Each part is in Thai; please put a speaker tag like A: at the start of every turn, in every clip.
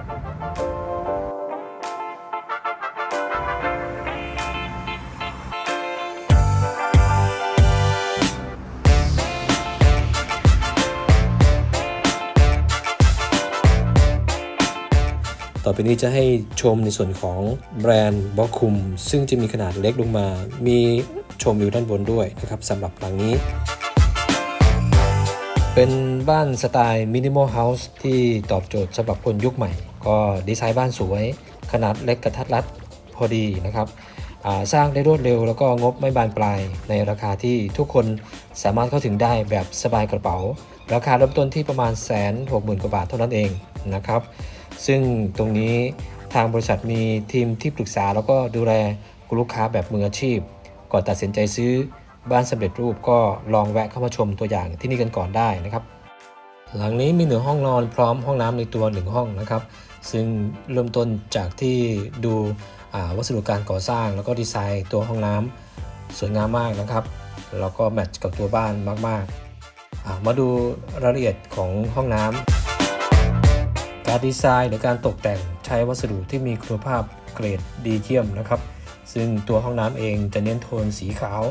A: ต่อไปนี้จะให้ชมในส่วนของแบรนด์บอคุม ซึ่งจะมีขนาดเล็กลงมา มีชมวิวด้านบนด้วยนะครับสำหรับหลังนี้ เป็นบ้านสไตล์มินิมอลเฮาส์ที่ตอบโจทย์สำหรับคนยุคใหม่ ก็ดีไซน์บ้านสวย ขนาดเล็กกระทัดรัดพอดีนะครับสร้างได้รวดเร็วแล้วก็งบไม่บานปลายในราคาที่ทุกคนสามารถเข้าถึงได้แบบสบายกระเป๋า ราคาเริ่มต้นที่ประมาณแสนหกหมื่นกว่าบาทเท่านั้นเองนะครับ ซึ่งตรงนี้ทางบริษัทมีทีมที่ปรึกษาแล้วก็ดูแลคุณลูกค้าแบบมืออาชีพ ก่อนตัดสินใจซื้อบ้านสำเร็จรูปก็ลองแวะเข้ามาชมตัวอย่างที่นี่กันก่อนได้นะครับ หลังนี้มีหนึ่งห้องนอนพร้อมห้องน้ำในตัวหนึ่งห้องนะครับ ซึ่งเริ่มต้นจากที่ดูวัสดุการก่อสร้าง แล้วก็ดีไซน์ตัวห้องน้ำสวยงามมากนะครับ แล้วก็แมทช์กับตัวบ้านมากๆามาดูรายละเอียดของห้องน้ำการดีไซน์หรือการตกแต่งใช้วัสดุที่มีคุณภาพเกรดดีเยี่ยมนะครับ ซึ่งตัวห้องน้ำเองจะเน้นโทนสีขาว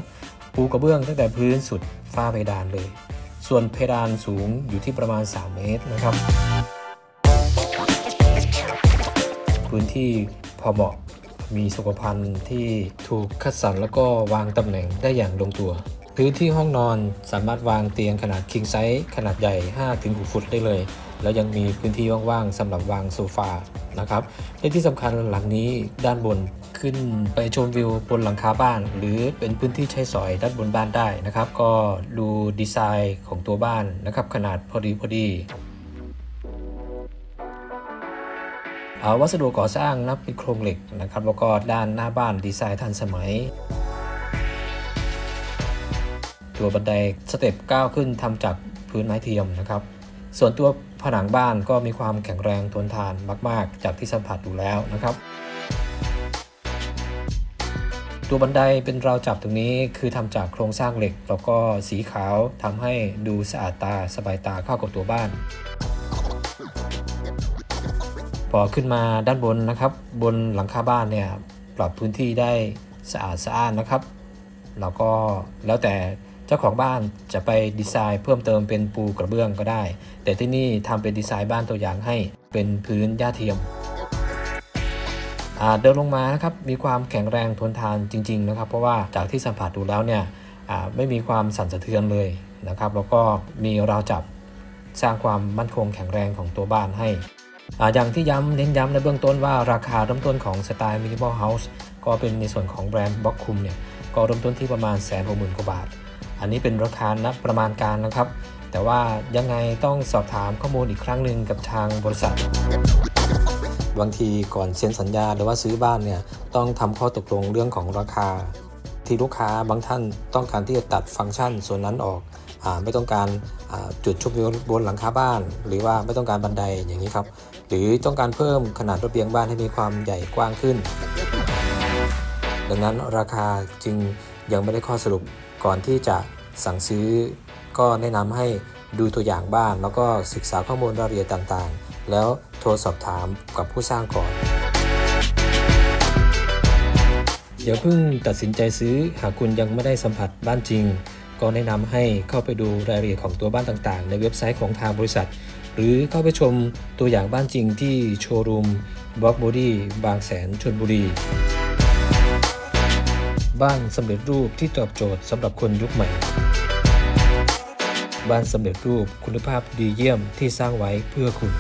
A: ปูกระเบื้องตั้งแต่พื้นสุดฝ้าเพดานเลย ส่วนเพดานสูงอยู่ที่ประมาณ 3 เมตรนะครับ พื้นที่พอเหมาะมีสุขภัณฑ์ที่ถูกคัดสรรแล้วก็วางตำแหน่งได้อย่างลงตัว พื้นที่ห้องนอนสามารถวางเตียงขนาด king size ขนาดใหญ่ 5-6 ฟุตได้เลย แล้วยังมีพื้นที่ว่างๆสำหรับวางโซฟานะครับและที่สำคัญหลังนี้ด้านบนขึ้นไปชมวิวบนหลังคาบ้าน หรือเป็นพื้นที่ใช้สอยด้านบนบ้านได้นะครับ ก็ดูดีไซน์ของตัวบ้านนะครับ ขนาดพอดีพอดีวัสดุก่อสร้างนับเป็นโครงเหล็กนะครับ แล้วก็ด้านหน้าบ้านดีไซน์ทันสมัย ตัวบันไดสเต็ปก้าวขึ้นทำจากพื้นไม้เทียมนะครับ ส่วนตัวผนังบ้านก็มีความแข็งแรงทนทานมาก ๆ จากที่สัมผัสดูแล้วนะครับ ตัวบันไดเป็นราวจับตรงนี้คือทำจากโครงสร้างเหล็ก แล้วก็สีขาวทำให้ดูสะอาดตาสบายตาเข้ากับตัวบ้าน พอขึ้นมาด้านบนนะครับ บนหลังคาบ้านเนี่ยปรับพื้นที่ได้สะอาดสะอ้านนะครับ แล้วก็แล้วแต่ เจ้าของบ้านจะไปดีไซน์เพิ่มเติมเป็นปูกระเบื้องก็ได้ แต่ที่นี่ทำเป็นดีไซน์บ้านตัวอย่างให้เป็นพื้นหญ้าเทียมเดินลงมานะครับมีความแข็งแรงทนทานจริง ๆ นะครับ เพราะว่าจากที่สัมผัสดูแล้วเนี่ยไม่มีความสั่นสะเทือนเลยนะครับแล้วก็มีราวจับสร้างความมั่นคงแข็งแรงของตัวบ้านให้ออย่างที่ย้ำเน้นย้ำในเบื้องต้นว่าราคาเริ่มต้นของสไตล์มินิมอลเฮาส์ก็เป็นในส่วนของแบรนด์บล็อกคุมเนี่ยก็เริ่มต้นที่ประมาณแสนหกหมื่นกว่าบาท อันนี้เป็นราคานะประมาณการนะครับ แต่ว่ายังไงต้องสอบถามข้อมูลอีกครั้งหนึ่งกับทางบริษัท บางทีก่อนเซ็นสัญญาหรือว่าซื้อบ้านเนี่ยต้องทำข้อตกลงเรื่องของราคา ที่ลูกค้าบางท่านต้องการที่จะตัดฟังก์ชันส่วนนั้นออกอไม่ต้องการจุดชมวิวบนหลังคาบ้าน หรือว่าไม่ต้องการบันไดอย่างนี้ครับหรือต้องการเพิ่มขนาดระเบียงบ้านให้มีความใหญ่กว้างขึ้น ดังนั้นราคาจึงยังไม่ได้ข้อสรุป ก่อนที่จะสั่งซื้อก็แนะนำให้ดูตัวอย่างบ้านแล้วก็ศึกษาข้อมูลรายละเอียดต่างๆ แล้วโทรสอบถามกับผู้สร้างก่อนอย่าเพิ่งตัดสินใจซื้อหากคุณยังไม่ได้สัมผัสบ้านจริง ก็แนะนำให้เข้าไปดูรายละเอียดของตัวบ้านต่างๆ ในเว็บไซต์ของทางบริษัท หรือเข้าไปชมตัวอย่างบ้านจริงที่โชว์รูมบล็อกบอดี้บางแสนชนบุรี บ้านสำเร็จรูปที่ตอบโจทย์สำหรับคนยุคใหม่ บ้านสำเร็จรูปคุณภาพดีเยี่ยมที่สร้างไว้เพื่อคุณ